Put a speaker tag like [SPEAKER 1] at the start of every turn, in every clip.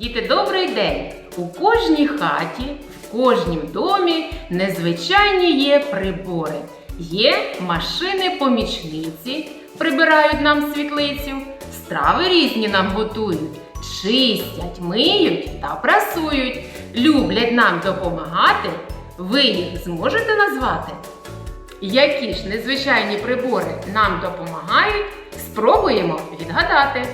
[SPEAKER 1] Діти, добрий день! У кожній хаті, в кожнім домі незвичайні є прибори. Є машини-помічниці, прибирають нам світлицю, страви різні нам готують, чистять, миють та прасують, люблять нам допомагати. Ви їх зможете назвати? Які ж незвичайні прибори нам допомагають, спробуємо відгадати.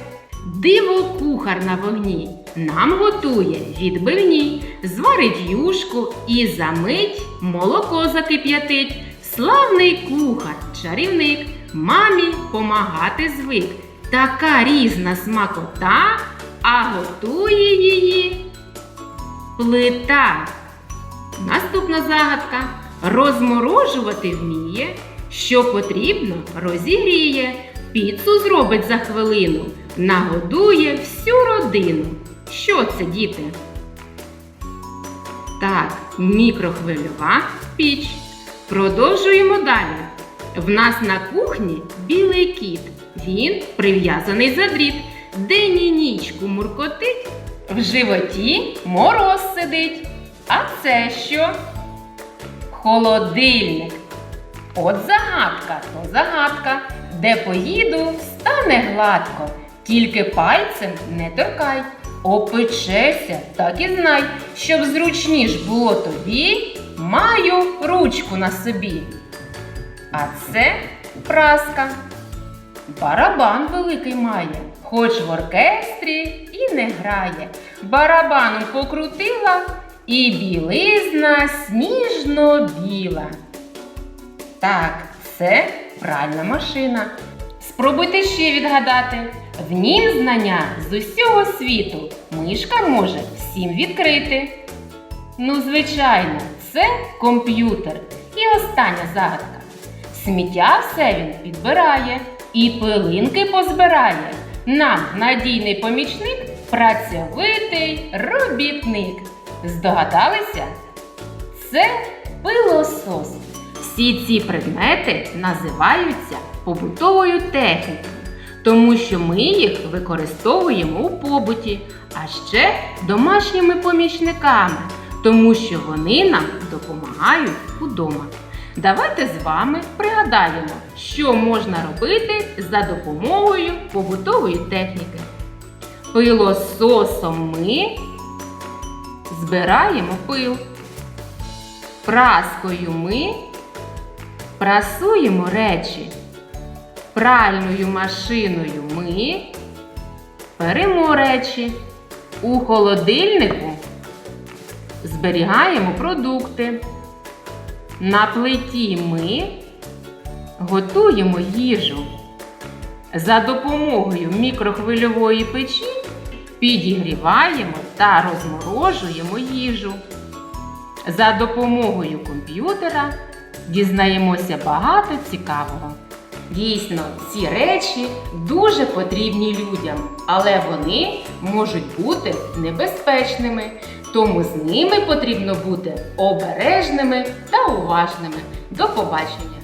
[SPEAKER 1] Диво кухар на вогні нам готує відбивні, зварить юшку і за мить молоко закип'ятить. Славний кухар, чарівник, мамі помагати звик. Така різна смакота, а готує її плита. Наступна загадка. Розморожувати вміє, що потрібно, розігріє, піцу зробить за хвилину, нагодує всю родину. Що це, діти? Так, мікрохвильова піч. Продовжуємо далі. В нас на кухні білий кіт. Він прив'язаний за дріт. День і нічку муркотить, в животі мороз сидить. А це що? Холодильник. От загадка, то загадка. Де поїду, стане гладко. Тільки пальцем не торкай. Опечеся, так і знай, щоб зручніш було тобі, маю ручку на собі. А це праска. Барабан великий має, хоч в оркестрі і не грає. Барабаном покрутила і білизна сніжно-біла. Так, це пральна машина. Спробуйте ще відгадати. В нім знання з усього світу мишка може всім відкрити. Ну, звичайно, це комп'ютер. І остання загадка. Сміття все він підбирає і пилинки позбирає. Нам надійний помічник працьовитий робітник. Здогадалися? Це пилосос. Всі ці предмети називаються побутовою технікою, тому що ми їх використовуємо у побуті, а ще домашніми помічниками, тому що вони нам допомагають удома. Давайте з вами пригадаємо, що можна робити за допомогою побутової техніки. Пилососом ми збираємо пил. Праскою ми прасуємо речі. Пральною машиною ми перемо речі. У холодильнику зберігаємо продукти. На плиті ми готуємо їжу. За допомогою мікрохвильової печі підігріваємо та розморожуємо їжу. За допомогою комп'ютера дізнаємося багато цікавого. Дійсно, ці речі дуже потрібні людям, але вони можуть бути небезпечними, тому з ними потрібно бути обережними та уважними. До побачення!